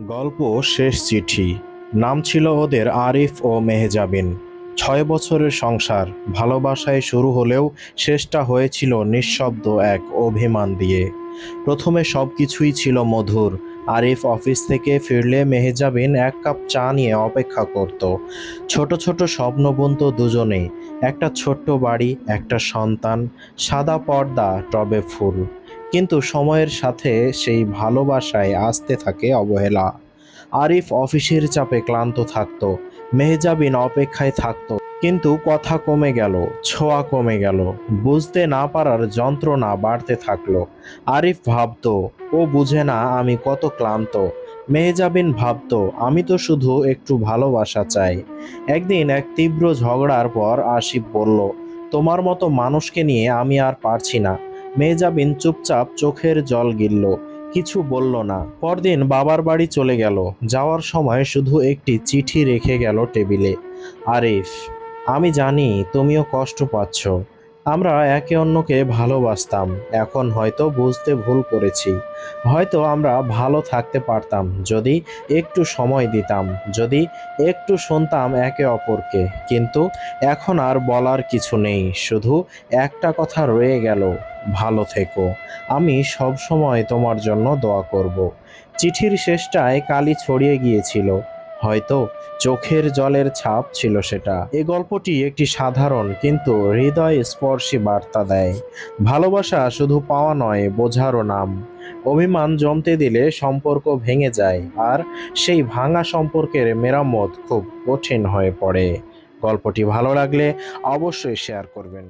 গল্প শেষ চিঠি। নাম ছিল ওদের আরিফ ও মেহজাবিন। ছয় বছরের সংসার, ভালোবাসায় শুরু হলেও শেষটা হয়েছিল নিঃশব্দ এক অভিমান দিয়ে। প্রথমে সব কিছুই ছিল মধুর। আরিফ অফিস থেকে ফিরলে মেহজাবিন এক কাপ চা নিয়ে অপেক্ষা করত। ছোট ছোট স্বপ্ন বুনত দুজনেই। একটা ছোট্ট বাড়ি, একটা সন্তান, সাদা পর্দা, টবে ফুল। কিন্তু সময়ের সাথে সেই ভালোবাসায় আসতে থাকে অবহেলা। আরিফ অফিসের চাপে ক্লান্ত থাকতো, মেহজাবিন অপেক্ষায় থাকতো, কিন্তু কথা কমে গেল, ছোঁয়া কমে গেল, বুঝতে না পারার যন্ত্রণা বাড়তে থাকল। আরিফ ভাবতো, ও বুঝে না আমি কত ক্লান্ত। মেহজাবিন ভাবতো, আমি তো শুধু একটু ভালোবাসা চাই। একদিন এক তীব্র ঝগড়ার পর আসিফ বলল, তোমার মতো মানুষকে নিয়ে আমি আর পারছি না। মেহজাবিন চুপচাপ চোখের জল গিলল। কিছু বলল না। পরদিন বাবার বাড়ি চলে গেল। যাওয়ার সময় শুধু একটি চিঠি রেখে গেল টেবিলে। আরিফ, আমি জানি তুমিও কষ্ট পাচ্ছ। আমরা একে অন্যকে ভালোবাসতাম, এখন হয়তো বুঝতে ভুল করেছি। হয়তো আমরা ভালো থাকতে পারতাম, যদি একটু সময় দিতাম, যদি একটু শুনতাম একে অপরকে। কিন্তু এখন আর বলার কিছু নেই, শুধু একটা কথা রয়ে গেল, ভালো থেকো। আমি সব সময় তোমার জন্য দোয়া করব। চিঠির শেষটায় কালি ছড়িয়ে গিয়েছিল হয়তো চোখের জলের ছাপ ছিল সেটা। এ গল্পটি একটি সাধারণ কিন্তু হৃদয় স্পর্শী বার্তা দেয়। ভালোবাসা শুধু পাওয়া নয়, বোঝারও নাম। অভিমান জমতে দিলে সম্পর্ক ভেঙে যায়, আর সেই ভাঙা সম্পর্কের মেরামত খুব কঠিন হয়ে পড়ে। গল্পটি ভালো লাগলে অবশ্যই শেয়ার করবেন।